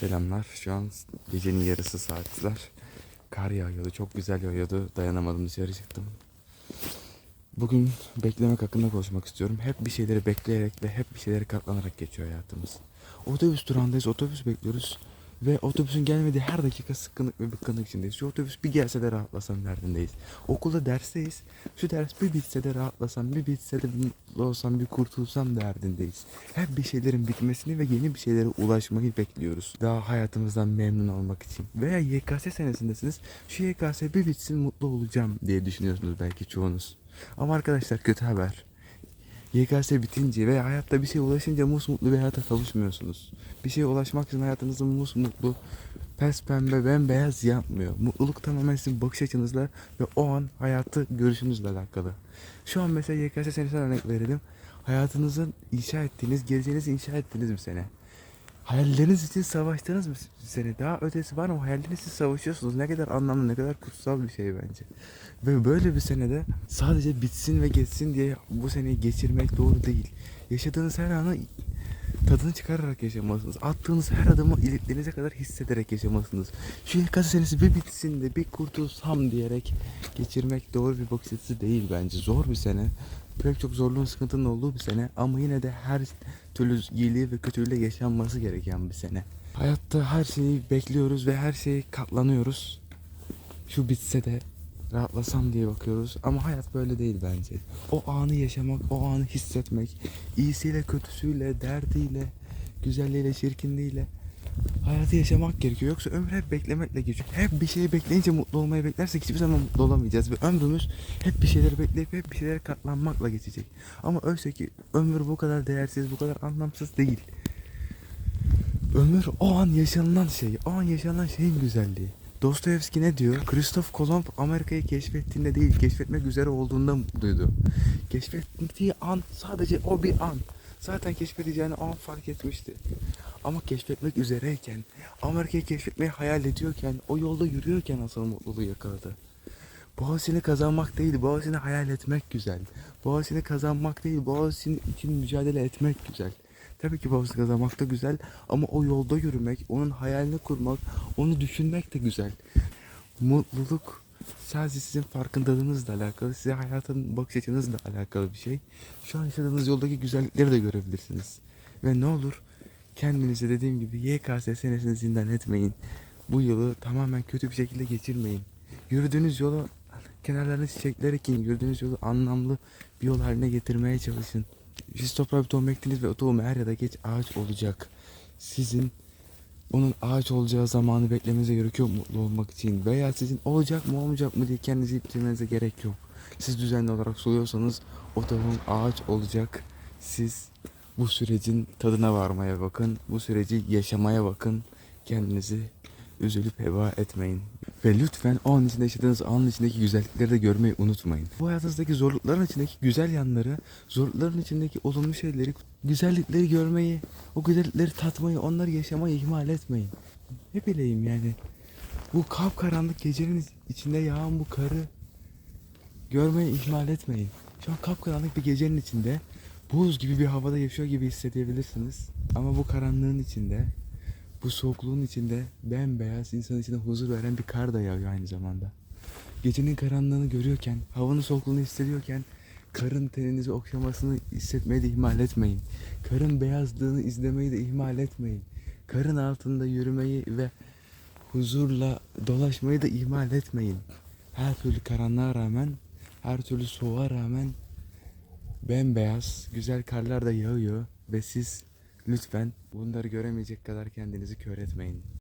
Selamlar. Şu an gecenin yarısı saatler. Kar yağıyordu. Çok güzel yağıyordu. Dayanamadım dışarı çıktım. Bugün beklemek hakkında konuşmak istiyorum. Hep bir şeyleri bekleyerek ve hep bir şeyleri katlanarak geçiyor hayatımız. Otobüs durağındayız. Otobüs bekliyoruz. Ve otobüsün gelmediği her dakika sıkkınlık ve bıkkınlık içindeyiz. Şu otobüs bir gelse de rahatlasam derdindeyiz. Okulda dersteyiz. Şu ders bir bitse de rahatlasam, bir bitse de mutlu olsam, bir kurtulsam derdindeyiz. Hep bir şeylerin bitmesini ve yeni bir şeylere ulaşmayı bekliyoruz. Daha hayatımızdan memnun olmak için. Veya YKS senesindesiniz. Şu YKS bir bitsin mutlu olacağım diye düşünüyorsunuz belki çoğunuz. Ama arkadaşlar kötü haber. YKS bitince ve hayatta bir şeye ulaşınca musmutlu bir hayata kavuşmuyorsunuz. Bir şeye ulaşmak için hayatınızı musmutlu, pes pembe, bembeyaz yapmıyor. Mutluluk tamamen sizin bakış açınızla ve o an hayatı görüşünüzle alakalı. Şu an mesela YKS senesine örnek verelim. Hayatınızın inşa ettiğiniz, geleceğinizi inşa ettiğiniz bir sene. Hayalleriniz için savaştığınız bir sene. Daha ötesi var ama hayalleriniz için savaşıyorsunuz. Ne kadar anlamlı, ne kadar kutsal bir şey bence. Ve böyle bir senede sadece bitsin ve geçsin diye bu seneyi geçirmek doğru değil. Yaşadığınız her anı tadını çıkararak yaşamalısınız. Attığınız her adımı iliklerinize kadar hissederek yaşamalısınız. Şu YKS senesi bir bitsin de bir kurtulsam diyerek geçirmek doğru bir bakış açısı değil bence. Zor bir sene. Pek çok zorluğun sıkıntının olduğu bir sene ama yine de her türlü iyiliği ve kötülüğüyle yaşanması gereken bir sene. Hayatta her şeyi bekliyoruz ve her şeyi katlanıyoruz. Şu bitse de rahatlasam diye bakıyoruz ama hayat böyle değil bence. O anı yaşamak, o anı hissetmek, iyisiyle, kötüsüyle, derdiyle, güzelliğiyle, çirkinliğiyle hayatı yaşamak gerekiyor. Yoksa ömür hep beklemekle geçiyor. Hep bir şeyi bekleyince mutlu olmayı beklersek hiçbir zaman mutlu olamayacağız ve ömrümüz hep bir şeyleri bekleyip hep bir şeylere katlanmakla geçecek. Ama oysa ki ömür bu kadar değersiz, bu kadar anlamsız değil. Ömür o an yaşanılan şey, o an yaşanılan şeyin güzelliği. Dostoyevski ne diyor? Kristof Kolomb Amerika'yı keşfettiğinde değil, keşfetmek üzere olduğunda mutluydu. Keşfettiği an sadece o bir an. Zaten keşfedeceğini an fark etmişti. Ama keşfetmek üzereyken, Amerika'yı keşfetmeyi hayal ediyorken, o yolda yürüyorken asıl mutluluğu yakaladı. Boğazını kazanmak değil, boğazını hayal etmek güzel. Boğazını kazanmak değil, boğazını için mücadele etmek güzel. Tabii ki boğazını kazanmak da güzel ama o yolda yürümek, onun hayalini kurmak, onu düşünmek de güzel. Mutluluk sadece sizin farkındalığınızla alakalı, size hayatın bakış açınızla alakalı bir şey. Şu an yaşadığınız yoldaki güzellikleri de görebilirsiniz. Ve ne olur kendinize dediğim gibi YKS senesini zindan etmeyin. Bu yılı tamamen kötü bir şekilde geçirmeyin. Yürüdüğünüz yolu kenarlarına çiçekler ekin. Yürüdüğünüz yolu anlamlı bir yol haline getirmeye çalışın. Siz toprağa bir tohum ektiniz ve o tohum er ya da geç ağaç olacak. Sizin onun ağaç olacağı zamanı beklemenize gerekiyor mutlu olmak için. Veya sizin olacak mı olmayacak mı diye kendinizi bitirmenize gerek yok. Siz düzenli olarak suluyorsanız o tohum ağaç olacak. Siz bu sürecin tadına varmaya bakın. Bu süreci yaşamaya bakın. Kendinizi üzülüp heba etmeyin. Ve lütfen o an içinde yaşadığınız anın içindeki güzellikleri de görmeyi unutmayın. Bu hayatınızdaki zorlukların içindeki güzel yanları, zorlukların içindeki olumlu şeyleri, güzellikleri görmeyi, o güzellikleri tatmayı, onları yaşamayı ihmal etmeyin. Ne bileyim yani. Bu kapkaranlık gecenin içinde yağan bu karı görmeyi ihmal etmeyin. Şu an kapkaranlık bir gecenin içinde buz gibi bir havada yaşıyor gibi hissedebilirsiniz. Ama bu karanlığın içinde, bu soğukluğun içinde bembeyaz insan içine huzur veren bir kar da yağıyor aynı zamanda. Gecenin karanlığını görüyorken, havanın soğukluğunu hissediyorken karın teninizi okşamasını hissetmeyi de ihmal etmeyin. Karın beyazlığını izlemeyi de ihmal etmeyin. Karın altında yürümeyi ve huzurla dolaşmayı da ihmal etmeyin. Her türlü karanlığa rağmen, her türlü soğuğa rağmen bembeyaz, güzel karlar da yağıyor ve siz lütfen bunları göremeyecek kadar kendinizi kör etmeyin.